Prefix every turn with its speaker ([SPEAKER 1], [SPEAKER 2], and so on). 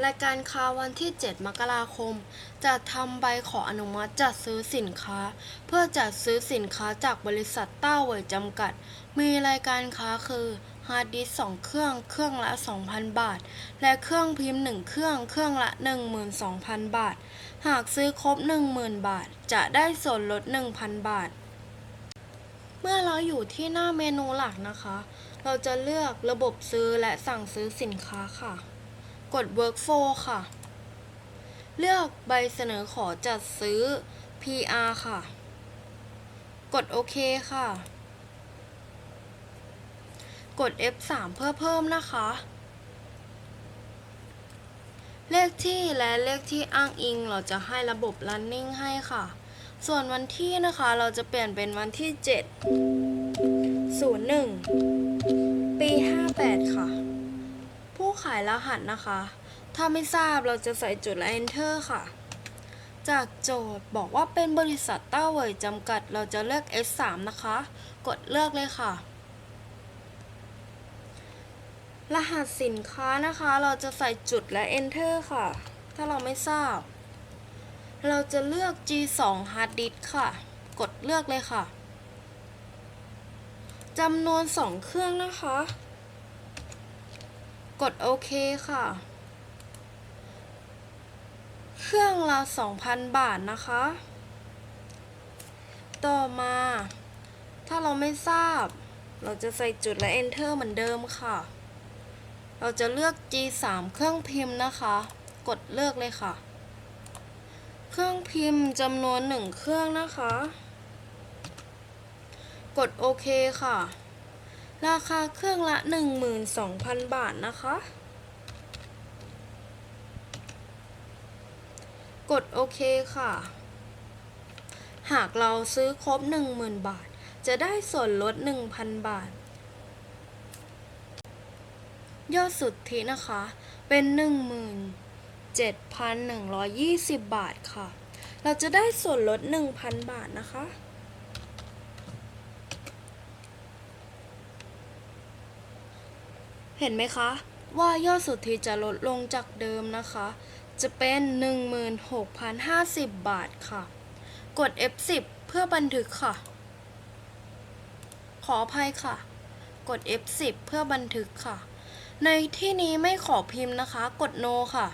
[SPEAKER 1] รายการค้าวันที่ 7 มกราคม จะทำใบขออนุมัติจัดซื้อสินค้า เพื่อจัดซื้อสินค้าจากบริษัทต้าเวยจำกัด มีรายการค้าคือฮาร์ดดิสก์2เครื่อง เครื่องละ 2,000 บาท และเครื่องพิมพ์ 1 เครื่อง เครื่องละ 12,000 บาท หากซื้อครบ 10,000 บาท จะได้ส่วนลด 1,000 บาท เมื่อเราอยู่ที่หน้าเมนูหลักนะคะ เราจะเลือกระบบซื้อและสั่งซื้อสินค้าค่ะ กด workflow ค่ะ เลือกใบเสนอขอจัดซื้อ PR ค่ะ กดโอเคค่ะ กด F3 เพื่อเพิ่มนะคะ เลขที่และเลขที่อ้างอิงเราจะให้ระบบ running ให้ค่ะ ส่วนวันที่นะคะเราจะเปลี่ยนเป็นวันที่ 7 01 ปี 58 ค่ะ ขายรหัสนะคะ ถ้าไม่ทราบเราจะใส่จุดและ enter ค่ะ จากโจทย์บอกว่าเป็นบริษัทต้าเหวยจำกัด เราจะเลือก S3 นะคะ กดเลือกเลยค่ะ รหัสสินค้านะคะ เราจะใส่จุดและ enter ค่ะ ถ้าเราไม่ทราบ เราจะเลือก G2 hard disk ค่ะ กดเลือกเลยค่ะจำนวน 2 เครื่องนะคะ กดโอเคค่ะ เครื่องละ 2,000 บาทนะคะ ต่อมา ถ้าเราไม่ทราบ เราจะใส่จุดและ enter เหมือนเดิมค่ะ เราจะเลือก G3 เครื่องพิมพ์นะคะ กดเลือกเลยค่ะ เครื่องพิมพ์จำนวนหนึ่งเครื่องนะคะ กดโอเคค่ะ ราคาเครื่องละ 12,000 บาทนะคะ กดโอเคค่ะ หากเราซื้อครบ 10,000 บาท จะได้ส่วนลด 1,000 บาท ยอดสุทธินะคะ เป็น 17,120 บาทค่ะ เราจะได้ส่วนลด 1,000 บาทนะคะ เห็นไหมคะ ว่ายอดสุทธิจะลดลงจากเดิมนะคะ จะเป็น 16,050 บาทค่ะ กด F10 เพื่อบันทึกค่ะ ขออภัยค่ะ กด F10 เพื่อบันทึกค่ะ ในที่นี้ไม่ขอพิมพ์นะคะ กด no ค่ะ